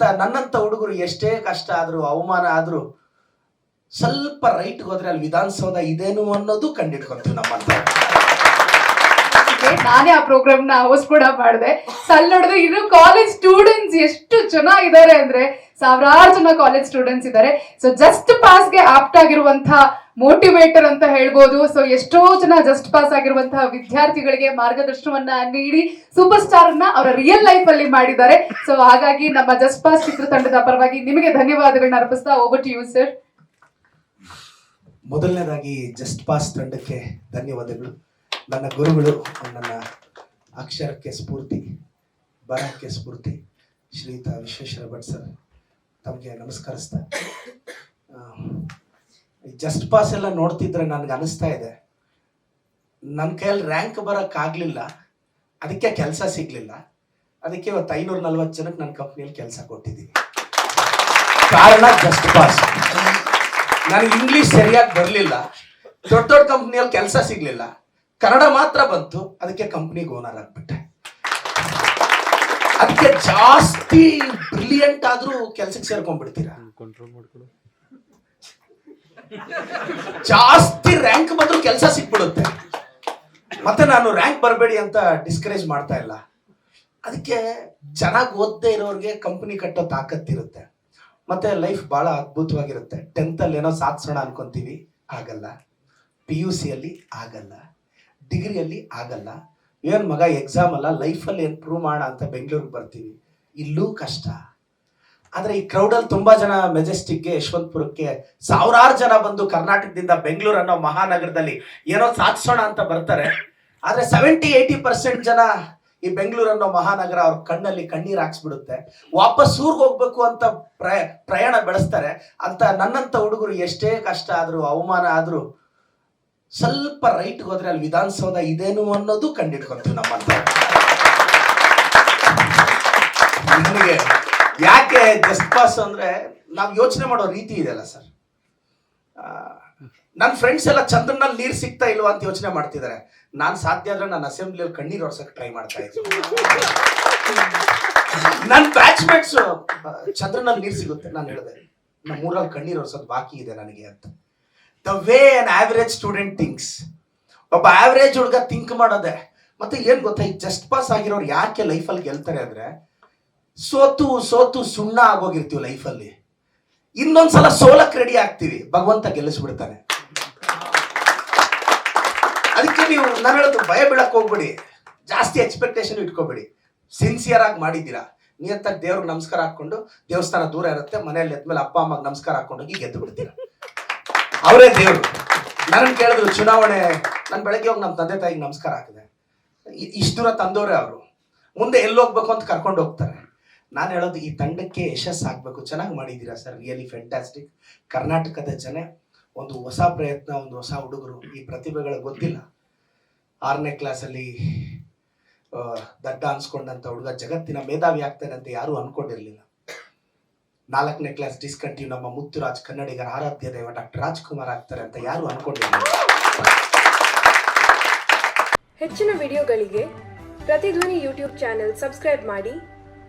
ಅಂತ ನನ್ನಂತ ಹುಡುಗರು ಎಷ್ಟೇ ಕಷ್ಟ ಆದರೂ, ಅವಮಾನ ಆದರೂ, ಸ್ವಲ್ಪ ರೈಟ್ಗೆ ಹೋದ್ರೆ ಅಲ್ಲಿ ವಿಧಾನಸೌಧ ಇದೇನು ಅನ್ನೋದು ಕಂಡಿಡ್ಕೊಂತೀವಿ ನಮ್ಮಂತ ನಾನೇ ಆ ಪ್ರೋಗ್ರಾಮ್ನ ಹೋಸ್ಟ್ ಕೂಡ ಮಾಡಿದೆ. ಸಲ್ ನೋಡಿದ್ರೆ ಇನ್ನು ಕಾಲೇಜ್ ಸ್ಟೂಡೆಂಟ್ಸ್ ಎಷ್ಟು ಚೆನ್ನಾಗಿದ್ದಾರೆ ಅಂದ್ರೆ ಸಾವಿರಾರು ಜನ ಕಾಲೇಜ್ ಸ್ಟೂಡೆಂಟ್ಸ್ ಇದ್ದಾರೆ ಸೊ ಜಸ್ಟ್ ಪಾಸ್ಗೆ ಆಪ್ಟ್ ಆಗಿರುವಂತಹ ಮೋಟಿವೇಟರ್ ಅಂತ ಹೇಳ್ಬೋದು. ಸೊ ಎಷ್ಟೋ ಜನ ಜಸ್ಟ್ ಪಾಸ್ ಆಗಿರುವಂತಹ ವಿದ್ಯಾರ್ಥಿಗಳಿಗೆ ಮಾರ್ಗದರ್ಶನವನ್ನ ನೀಡಿ ಸೂಪರ್ ಸ್ಟಾರ್ನ ಅವರ ರಿಯಲ್ ಲೈಫ್ ಅಲ್ಲಿ ಮಾಡಿದ್ದಾರೆ. ಸೊ ಹಾಗಾಗಿ ನಮ್ಮ ಜಸ್ಟ್ ಪಾಸ್ ಚಿತ್ರತಂಡದ ಪರವಾಗಿ ನಿಮಗೆ ಧನ್ಯವಾದಗಳನ್ನ ಅರ್ಪಿಸ್ತಾ ಓವರ್ ಟು ಯು ಸರ್ ಮೊದಲನೇದಾಗಿ ಜಸ್ಟ್ ಪಾಸ್ ತಂಡಕ್ಕೆ ಧನ್ಯವಾದಗಳು. ನನ್ನ ಗುರುಗಳು, ನನ್ನ ಅಕ್ಷರಕ್ಕೆ ಸ್ಫೂರ್ತಿ, ಬರಹಕ್ಕೆ ಸ್ಫೂರ್ತಿ. ಶ್ರೀತಾ ವಿಶ್ವೇಶ್ವರ ಭಟ್ ಸರ್, ತಮಗೆ ನಮಸ್ಕರಿಸ್ತಾ ಜಸ್ಟ್ ಪಾಸ್ ಎಲ್ಲ ನೋಡ್ತಿದ್ರೆ ನನಗೆ ಅನಿಸ್ತಾ ಇದೆ. ನನ್ನ ಕೈಯಲ್ಲಿ ರ್ಯಾಂಕ್ ಬರೋಕ್ಕಾಗಲಿಲ್ಲ ಅದಕ್ಕೆ ಕೆಲಸ ಸಿಗಲಿಲ್ಲ. ಅದಕ್ಕೆ ಇವತ್ತು ಐನೂರ ನಲ್ವತ್ತು ಜನಕ್ಕೆ ನನ್ನ ಕಂಪ್ನಿಯಲ್ಲಿ ಕೆಲಸ ಕೊಟ್ಟಿದ್ದೀನಿ. ಕಾರಣ ಜಸ್ಟ್ ಪಾಸ್ ನನಗೆ ಇಂಗ್ಲೀಷ್ ಸರಿಯಾಗಿ ಬರಲಿಲ್ಲ. ದೊಡ್ಡ ದೊಡ್ಡ ಕಂಪ್ನಿಯಲ್ಲಿ ಕೆಲಸ ಸಿಗಲಿಲ್ಲ. ಕನ್ನಡ ಮಾತ್ರ ಬಂತು. ಅದಕ್ಕೆ ಕಂಪ್ನಿಗೆ ಓನರ್ ಆಗಿಬಿಟ್ಟೆ. ಅದಕ್ಕೆ ಜಾಸ್ತಿ ಬ್ರಿಲಿಯಂಟ್ ಆದರೂ ಕೆಲಸಕ್ಕೆ ಸೇರ್ಕೊಂಡ್ಬಿಡ್ತೀರಾ? ಜಾಸ್ತಿ ರ್ಯಾಂಕ್ ಬಂದ್ರು ಕೆಲಸ ಸಿಕ್ಬಿಡುತ್ತೆ. ಮತ್ತೆ ನಾನು ರ್ಯಾಂಕ್ ಬರಬೇಡಿ ಅಂತ ಡಿಸ್ಕರೇಜ್ ಮಾಡ್ತಾ ಇಲ್ಲ. ಅದಕ್ಕೆ ಚೆನ್ನಾಗಿ ಓದದೇ ಇರೋರಿಗೆ ಕಂಪನಿ ಕಟ್ಟೋ ತಾಕತ್ತಿರುತ್ತೆ ಮತ್ತೆ ಲೈಫ್ ಬಹಳ ಅದ್ಭುತವಾಗಿರುತ್ತೆ. ಟೆಂತ್ ಅಲ್ಲಿ ಏನೋ ಸಾಧಿಸೋಣ ಅನ್ಕೊಂತೀವಿ, ಆಗಲ್ಲ. ಪಿ ಯು ಸಿಯಲ್ಲಿ ಆಗಲ್ಲ. ಡಿಗ್ರಿಯಲ್ಲಿ ಆಗಲ್ಲ. ಏನು ಮಗ ಎಕ್ಸಾಮ್ ಅಲ್ಲ ಲೈಫಲ್ಲಿ ಏನು ಪ್ರೂವ್ ಮಾಡೋಣ ಅಂತ ಬೆಂಗಳೂರಿಗೆ ಬರ್ತೀವಿ. ಇಲ್ಲೂ ಕಷ್ಟ. ಆದ್ರೆ ಈ ಕ್ರೌಡಲ್ಲಿ ತುಂಬಾ ಜನ ಮೆಜೆಸ್ಟಿಕ್ಗೆ ಯಶವಂತಪುರಕ್ಕೆ ಸಾವಿರಾರು ಜನ ಬಂದು ಕರ್ನಾಟಕದಿಂದ ಬೆಂಗಳೂರು ಅನ್ನೋ ಮಹಾನಗರದಲ್ಲಿ ಏನೋ ಸಾಧಿಸೋಣ ಅಂತ ಬರ್ತಾರೆ. ಆದ್ರೆ ಸೆವೆಂಟಿ ಏಯ್ಟಿ ಪರ್ಸೆಂಟ್ ಜನ ಈ ಬೆಂಗಳೂರು ಅನ್ನೋ ಮಹಾನಗರ ಅವ್ರ ಕಣ್ಣಲ್ಲಿ ಕಣ್ಣೀರ್ ಹಾಕ್ಸ್ಬಿಡುತ್ತೆ. ವಾಪಸ್ ಊರ್ಗೆ ಹೋಗ್ಬೇಕು ಅಂತ ಪ್ರಯ, ಪ್ರಯಾಣ ಬೆಳೆಸ್ತಾರೆ. ಅಂತ ನನ್ನಂತ ಹುಡುಗರು ಎಷ್ಟೇ ಕಷ್ಟ ಆದ್ರೂ, ಅವಮಾನ ಆದ್ರೂ ಸ್ವಲ್ಪ ರೈಟ್ ಹೋದ್ರೆ ಅಲ್ಲಿ ವಿಧಾನಸೌಧ ಇದೇನು ಅನ್ನೋದು ಕಂಡಿಡ್ಕೊಂತೀವಿ ನಮ್ಮಂತ. ಜಸ್ಟ್ ಪಾಸ್ ಅಂದ್ರೆ ನಾವು ಯೋಚನೆ ಮಾಡೋ ರೀತಿ ಇದೆಯಲ್ಲ ಸರ್. ನನ್ನ ಫ್ರೆಂಡ್ಸ್ ಎಲ್ಲ ಚಂದ್ರನಲ್ಲಿ ನೀರು ಸಿಗ್ತಾ ಇಲ್ವಾ ಅಂತ ಯೋಚನೆ ಮಾಡ್ತಿದ್ದಾರೆ. ನಾನು ಸಾಧ್ಯ ಆದ್ರೆ ನನ್ನ ಅಸೆಂಬ್ಲಿಯಲ್ಲಿ ಕಣ್ಣೀರು ಒರ್ಸಕ್ ಟ್ರೈ ಮಾಡ್ತಾ ಇದ್ದೀನಿ. ನನ್ನ ಬ್ಯಾಚ್ಮೇಟ್ಸ್ ಚಂದ್ರನಲ್ಲಿ ನೀರು ಸಿಗುತ್ತೆ ನಾನು ಹೇಳಿದೆ. ನಮ್ಮ ಊರಲ್ಲಿ ಕಣ್ಣೀರು ಒರ್ಸೋದು ಬಾಕಿ ಇದೆ ನನಗೆ ಅಂತ. The way an average student thinks ಒಬ್ಬ ಆವ್ರೇಜ್ ಹುಡುಗ ಥಿಂಕ್ ಮಾಡೋದೆ. ಮತ್ತೆ ಏನು ಗೊತ್ತಾ ಜಸ್ಟ್ ಪಾಸ್ ಆಗಿರೋರು ಯಾಕೆ ಲೈಫಲ್ಲಿ ಗೆಲ್ತಾರೆ ಅಂದ್ರೆ ಸೋತು ಸೋತು ಸುಣ್ಣ ಆಗೋಗಿರ್ತೀವಿ ಲೈಫಲ್ಲಿ ಇನ್ನೊಂದ್ಸಲ ಸೋಲಕ್ಕೆ ರೆಡಿ ಆಗ್ತೀವಿ. ಭಗವಂತ ಗೆಲ್ಲಿಸ್ಬಿಡ್ತಾನೆ. ಅದಕ್ಕೆ ನೀವು ನಾನು ಹೇಳೋದು ಭಯ ಬೀಳಕ್ಕೆ ಹೋಗ್ಬೇಡಿ. ಜಾಸ್ತಿ ಎಕ್ಸ್ಪೆಕ್ಟೇಷನ್ ಇಟ್ಕೋಬೇಡಿ. ಸಿನ್ಸಿಯರ್ ಆಗಿ ಮಾಡಿದ್ದೀರಾ? ನಿಯತ್ತಾಗಿ ದೇವ್ರಿಗೆ ನಮಸ್ಕಾರ ಹಾಕೊಂಡು ದೇವಸ್ಥಾನ ದೂರ ಇರುತ್ತೆ, ಮನೆಯಲ್ಲಿ ಎದ್ಮೇಲೆ ಅಪ್ಪ, ಅಮ್ಮಗೆ ನಮಸ್ಕಾರ ಹಾಕೊಂಡೋಗಿ ಗೆದ್ದು ಬಿಡ್ತೀರಾ? ಅವರೇ ದೇವರು. ನನ್ನ ಕೇಳಿದ್ರು, ಚುನಾವಣೆ, ನಾನು ಬೆಳಗ್ಗೆ ಹೋಗಿ ನಮ್ಮ ತಂದೆ ತಾಯಿಗೆ ನಮಸ್ಕಾರ ಹಾಕಿದೆ. ಇಷ್ಟು ದೂರ ತಂದವರೇ ಅವರು. ಮುಂದೆ ಎಲ್ಲೋಗ್ಬೇಕು ಅಂತ ಕರ್ಕೊಂಡು ಹೋಗ್ತಾರೆ. ನಾನು ಹೇಳೋದು ಈ ತಂಡಕ್ಕೆ ಯಶಸ್ಸು ಆಗ್ಬೇಕು. ಚೆನ್ನಾಗಿ ಮಾಡಿದ್ದೀರಾ ಸರ್? ರಿಯಲಿ ಫ್ಯಾಂಟಾಸ್ಟಿಕ್ ಕರ್ನಾಟಕದ ಜನ, ಒಂದು ಹೊಸ ಪ್ರಯತ್ನ, ಒಂದು ಹೊಸ ಹುಡುಗರು, ಈ ಪ್ರತಿಭೆಗಳು ಗೊತ್ತಿಲ್ಲ. ಆರನೇ ಕ್ಲಾಸಲ್ಲಿ ದಡ್ಡ ಅನ್ಸ್ಕೊಂಡಂತ ಹುಡುಗ ಜಗತ್ತಿನ ಮೇಧಾವಿ ಆಗ್ತಾನೆ ಅಂತ ಯಾರೂ ಅನ್ಕೊಂಡಿರಲಿಲ್ಲ. ನಾಲ್ಕನೇ ಕ್ಲಾಸ್ ಡಿಸ್ಕಂಟಿನ್ಯೂ ನಮ್ಮ ಮುತ್ತುರಾಜ್ ಕನ್ನಡಿಗರ ಆರಾಧ್ಯ ದೈವ ಡಾಕ್ಟರ್ ರಾಜ್ಕುಮಾರ್ ಆಗ್ತಾರೆ ಅಂತ ಯಾರು ಅನ್ಕೊಂಡಿರಲಿಲ್ಲ. ಹೆಚ್ಚಿನ ವಿಡಿಯೋಗಳಿಗೆ ಪ್ರತಿಧ್ವನಿ ಯೂಟ್ಯೂಬ್ ಚಾನೆಲ್ ಸಬ್ಸ್ಕ್ರೈಬ್ ಮಾಡಿ.